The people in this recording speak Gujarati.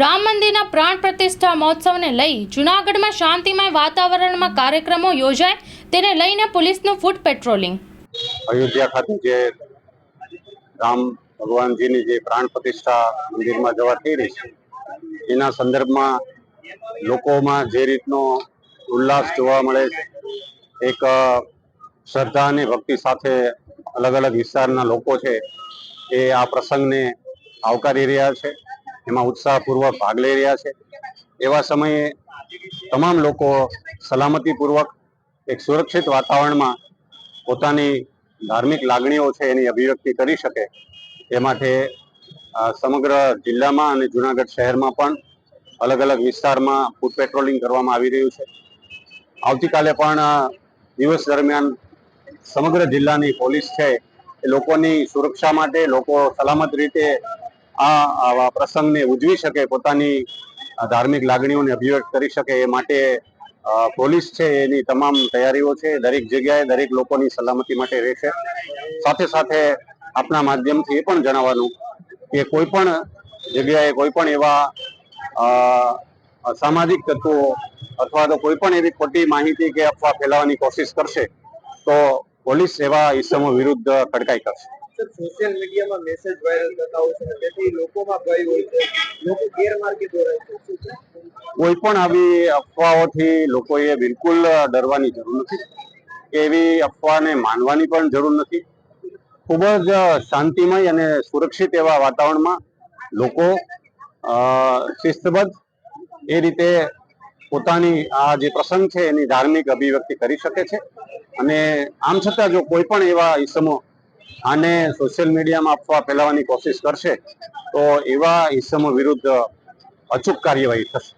રામ મંદિરના પ્રાણ પ્રતિષ્ઠા મહોત્સવને લઈ જૂનાગઢમાં શાંતિમય વાતાવરણમાં કાર્યક્રમો યોજાય, તેને લઈને પોલીસનું ફૂટ પેટ્રોલિંગ. અયોધ્યા ખાતે જે રામ ભગવાનજીની જે પ્રાણ પ્રતિષ્ઠા મંદિરમાં જવા થઈ રહી છે, એના સંદર્ભમાં લોકોમાં જે રીતનો ઉલ્લાસ જોવા મળે છે, એક શ્રદ્ધા અને ભક્તિ સાથે અલગ અલગ વિસ્તારના લોકો છે, એ આ પ્રસંગને આવકારી રહ્યા છે. એમાં ઉત્સાહપૂર્વક ભાગ લઈ રહ્યા છે. એવા સમયે તમામ લોકો સલામતીપૂર્વક એક સુરક્ષિત વાતાવરણમાં પોતાની ધાર્મિક લાગણીઓ છે એની અભિવ્યક્તિ કરી શકે એ માટે સમગ્ર જિલ્લામાં અને જુનાગઢ શહેરમાં પણ અલગ અલગ વિસ્તારમાં ફૂડ પેટ્રોલિંગ કરવામાં આવી રહ્યું છે. આવતીકાલે પણ દિવસ દરમિયાન સમગ્ર જિલ્લાની પોલીસ છે એ લોકોની સુરક્ષા માટે લોકો સલામત રીતે આ આવા પ્રસંગને ઉજવી શકે, પોતાની ધાર્મિક લાગણીઓને અભિવ્યક્ત કરી શકે, એ માટે પોલીસ છે એની તમામ તૈયારીઓ છે, દરેક જગ્યાએ દરેક લોકોની સલામતી માટે રહેશે. સાથે સાથે આપના માધ્યમથી એ પણ જણાવવાનું કે કોઈ પણ જગ્યાએ કોઈ પણ એવા સામાજિક તત્વો અથવા તો કોઈ પણ એવી ખોટી માહિતી કે અફવા ફેલાવવાની કોશિશ કરશે, તો પોલીસ એવા ઇસમો વિરુદ્ધ કડકાઈ કરશે. સોશિયલ મીડિયામાં મેસેજ વાયરલ થતા હોય છે તેથી લોકોમાં ભય હોય છે. લોકો ગેરમાર્ગે દોરાય છે. કોઈ પણ આવી અફવાઓથી લોકોએ બિલકુલ ડરવાની જરૂર નથી. એવી અફવાને માનવાની પણ જરૂર નથી. ખૂબ જ શાંતિમય અને સુરક્ષિત એવા વાતાવરણમાં લોકો શિસ્તબદ્ધ એ રીતે પોતાની આ જે પ્રસંગ છે એની ધાર્મિક અભિવ્યક્તિ કરી શકે છે. અને આમ છતાં જો કોઈ પણ એવા ઈસમો આને સોશિયલ મીડિયામાં અફવા ફેલાવવાની કોશિશ કરશે તો એવા ઇસમો વિરુદ્ધ અચૂક કાર્યવાહી થશે.